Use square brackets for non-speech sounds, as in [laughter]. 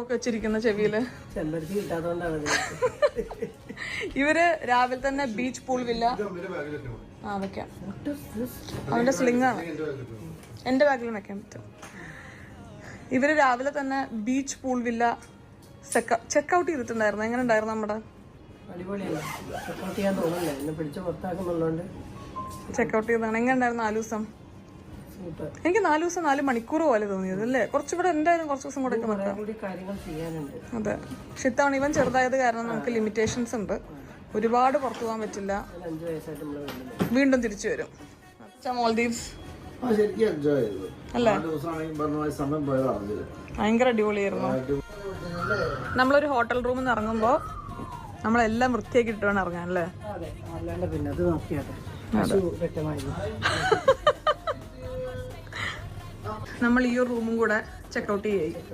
പൂവൊക്കെ വെച്ചിരിക്കുന്ന ചെവിയിൽ. ചെമ്പരത്തി കിട്ടാത്തോണ്ടാണ് ഇവർ രാവിലെ തന്നെ ബീച്ച് പൂൾ വില്ല ആ വെക്കാം. അവന്റെ സ്ലിംഗ് ആണ്. എന്റെ ബാഗിലും വെക്കാൻ പറ്റും. ഇവർ രാവിലെ തന്നെ ബീച്ച് പൂൾ വില്ല ചെക്കൗട്ട് ചെയ്തിട്ടുണ്ടായിരുന്നു. എങ്ങനെ ഉണ്ടായിരുന്നു നമ്മുടെ? പുറത്താക്കുന്നുള്ളതുകൊണ്ട് ചെക്കൗട്ട് ചെയ്തതാണ്. എങ്ങനെ ഉണ്ടായിരുന്നു നാല് ദിവസം? എനിക്ക് നാല് ദിവസം നാല് മണിക്കൂർ പോലെ തോന്നിയത് അല്ലേ? കുറച്ചുകൂടെ എന്തായാലും കുറച്ച് ദിവസം കൂടെ ഒക്കെ കൂടി കാര്യങ്ങൾ ചെയ്യാനുണ്ട്. അതെ. പക്ഷെ ഇത്തവണ ഇവൻ ചെറുതായത് കാരണം നമുക്ക് ലിമിറ്റേഷൻസ് ഉണ്ട്. ഒരുപാട് പുറത്തു പോകാൻ പറ്റില്ല. വീണ്ടും തിരിച്ചു വരും. മോൾദീവ്സ്. ഭയങ്കര അടിപൊളിയായിരുന്നു. നമ്മളൊരു ഹോട്ടൽ റൂമിൽ നിന്ന് ഇറങ്ങുമ്പോ നമ്മളെല്ലാം വൃത്തിയാക്കി ഇട്ട് വേണം ഇറങ്ങാൻ അല്ലേ? അതെ അല്ലാണ്ട് പിന്നെ അത് നോക്കിയാട്ടെ വ്യക്തമായിരുന്നു. [laughs] നമ്മൾ ഈ റൂമും കൂടെ ചെക്കൗട്ട് ചെയ്യും.